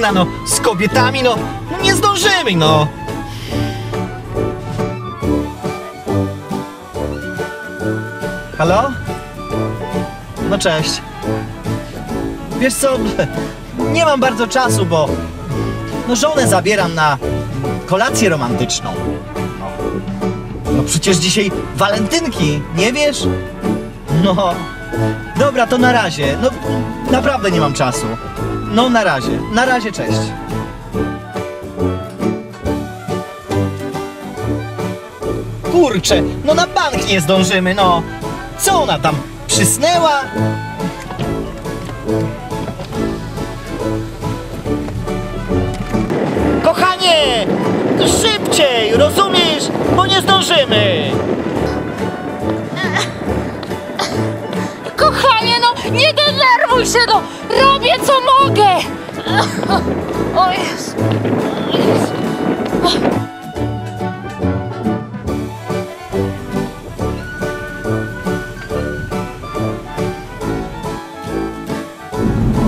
kurna, no, z kobietami, no, nie zdążymy, no. Halo? No cześć. Wiesz co, nie mam bardzo czasu, bo no żonę zabieram na kolację romantyczną. No przecież dzisiaj walentynki, nie wiesz? No, dobra, to na razie. No, naprawdę nie mam czasu. No, na razie. Na razie, cześć. Kurczę, no na bank nie zdążymy, no. Co ona tam, przysnęła? Kochanie, szybciej, rozumiesz? Bo nie zdążymy. Kochanie, no nie denerwuj się, no robię co mogę. O Jezu. O Jezu.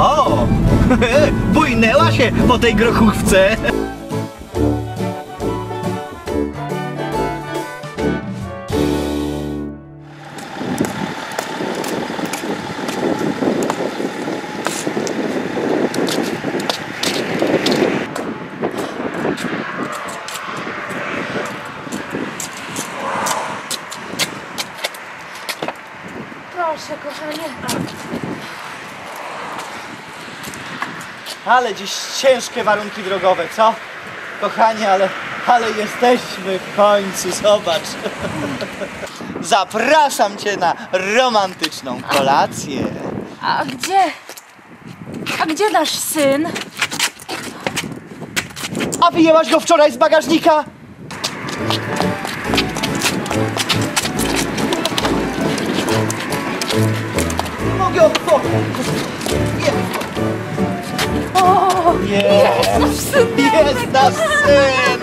O, bujnęła się po tej grochówce. Ale dziś ciężkie warunki drogowe, co? Kochanie, ale, ale jesteśmy w końcu, zobacz. Zapraszam cię na romantyczną kolację. A gdzie? A gdzie nasz syn? A wyjęłaś go wczoraj z bagażnika? Nie mogę otworzyć. O, Jest, nasz syn. jest nasz syn.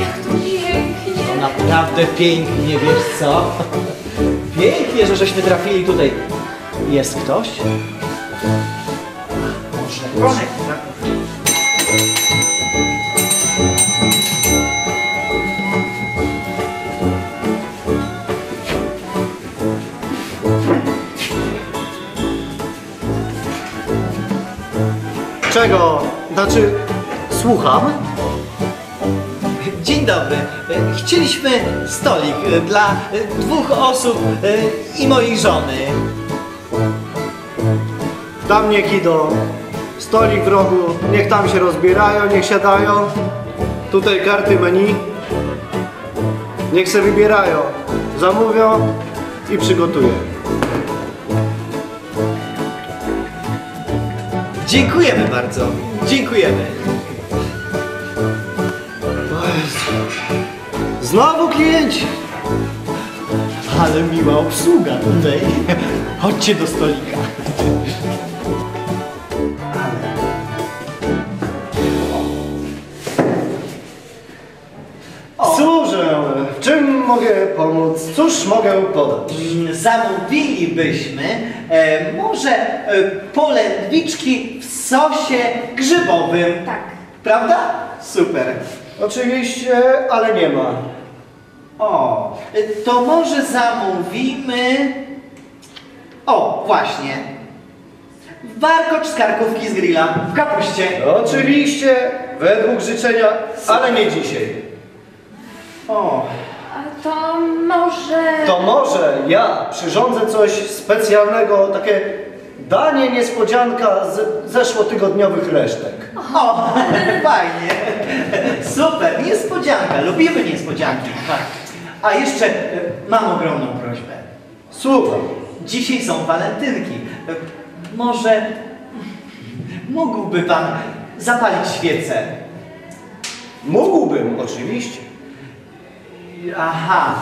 Jak to pięknie. Naprawdę pięknie, wiesz co? Pięknie, że żeśmy trafili tutaj. Jest ktoś? Może Ronek. Czego? Znaczy, słucham? Dzień dobry. Chcieliśmy stolik dla dwóch osób i mojej żony. Tam nie kido. Stolik w rogu, niech tam się rozbierają, niech siadają. Tutaj karty menu. Niech se wybierają. Zamówią i przygotuję. Dziękujemy bardzo. Dziękujemy. Znowu klienci. Ale miła obsługa tutaj. Chodźcie do stolika. Służę. W czym mogę pomóc? Cóż mogę podać? Mm, Zamówilibyśmy e, może e, polędwiczki sosie grzybowym. Tak. Prawda? Super. Oczywiście, ale nie ma. O, to może zamówimy... O, właśnie. Warkocz z karkówki z grilla w kapuście. Oczywiście, według życzenia, ale nie dzisiaj. O, A to może... To może ja przyrządzę coś specjalnego, takie danie niespodzianka z zeszłotygodniowych resztek. o, fajnie. Super, niespodzianka. Lubimy niespodzianki. Tak. A jeszcze e, mam ogromną prośbę. Słucham. Dzisiaj są walentynki. E, Może mógłby pan zapalić świecę? Mógłbym, oczywiście. Aha.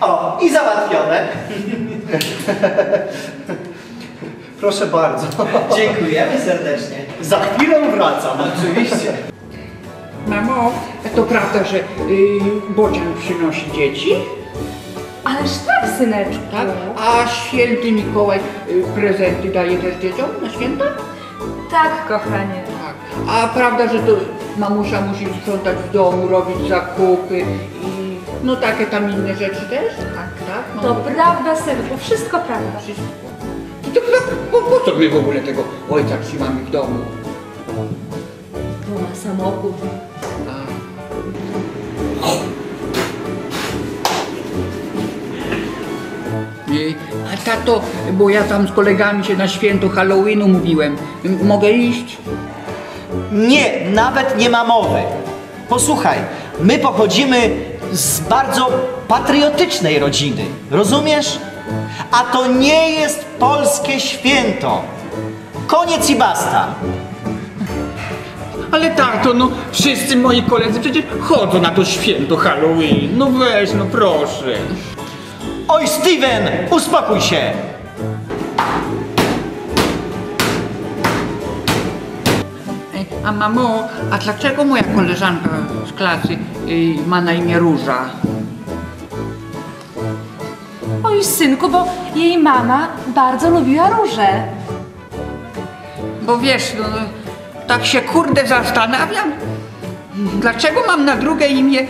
O, i załatwione. Proszę bardzo. Dziękujemy serdecznie. Za chwilę wracam. Oczywiście. Mamo, to prawda, że y, Bocian przynosi dzieci? Ależ tak, syneczku. Tak? A święty Mikołaj y, prezenty daje też dzieciom na święta? Tak, kochanie. Tak. A prawda, że to mamusia musi sprzątać w domu, robić zakupy i no takie tam inne rzeczy też? Tak, tak. To mamo? prawda, synku, wszystko prawda. Wszystko. I to po, po, co my w ogóle tego ojca trzymamy w domu? Bo ma samochód. A. Tato, bo ja tam z kolegami się na święto Halloweenu mówiłem. M- Mogę iść? Nie, nawet nie ma mowy. Posłuchaj, my pochodzimy z bardzo patriotycznej rodziny. Rozumiesz? A to nie jest polskie święto. Koniec i basta. Ale tato, no wszyscy moi koledzy przecież chodzą na to święto Halloween. No weź, no proszę. Oj, Steven, uspokój się. Ej, A mamo, a dlaczego moja koleżanka z klasy y, ma na imię Róża? Oj, synku, bo jej mama bardzo lubiła róże. Bo wiesz, no, tak się kurde zastanawiam, dlaczego mam na drugie imię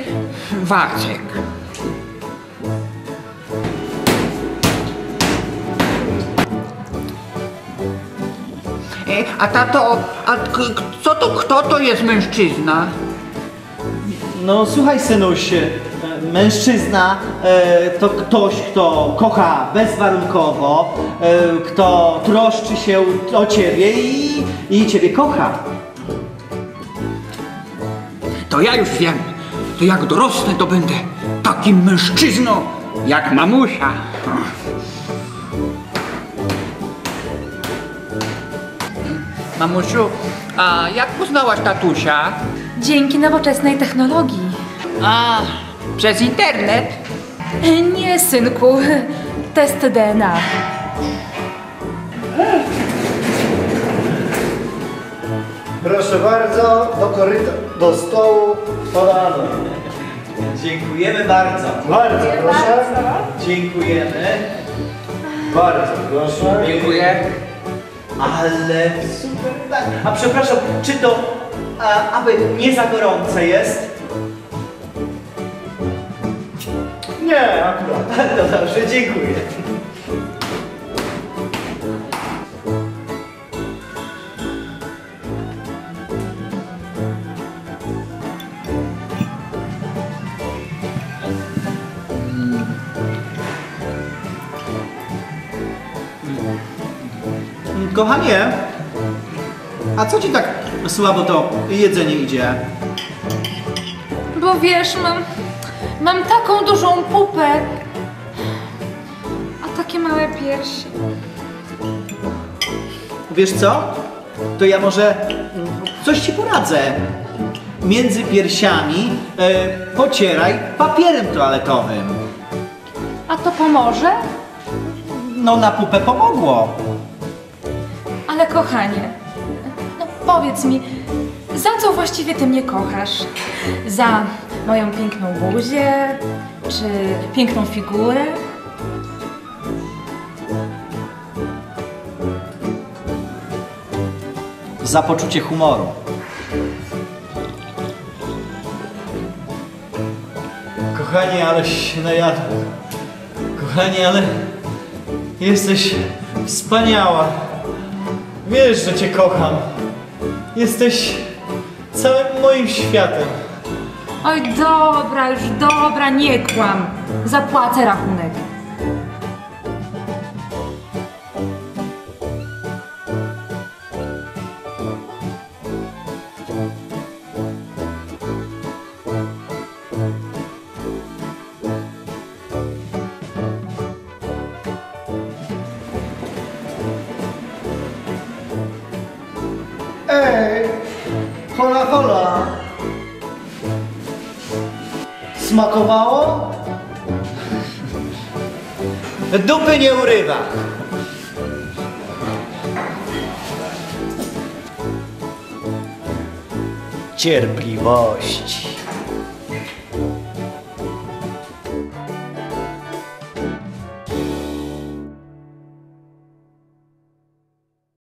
Wacek? E, A tato, a k- co to, kto to jest mężczyzna? No słuchaj, synuś, e, mężczyzna e, to ktoś, kto kocha bezwarunkowo, e, kto troszczy się o ciebie i, i ciebie kocha. To ja już wiem, to jak dorosnę, to będę takim mężczyzną jak mamusia. Mamusiu, a jak poznałaś tatusia? Dzięki nowoczesnej technologii. A, przez internet? Nie, synku, test DNA. Proszę bardzo, do koryta, do stołu podano. Dziękujemy bardzo. Bardzo proszę. Dziękujemy. Bardzo proszę. Dziękuję. Ale super. tak. A przepraszam, czy to aby nie za gorące jest? Nie, akurat. To dobrze, dziękuję. Kochanie, a co ci tak słabo to jedzenie idzie? Bo wiesz, mam, mam taką dużą pupę, a takie małe piersi. Wiesz co? To ja może mm, coś ci poradzę. Między piersiami e, pocieraj papierem toaletowym. A to pomoże? No na pupę pomogło. Ale kochanie, powiedz mi, za co właściwie ty mnie kochasz? Za moją piękną buzię? Czy piękną figurę? Za poczucie humoru. Kochanie, ale się najadłem. Kochanie, ale jesteś wspaniała. Wiesz, że cię kocham. Jesteś całym moim światem. Oj, dobra, już dobra, nie kłam. Zapłacę rachunek. Dupy nie urywa. cierpliwości.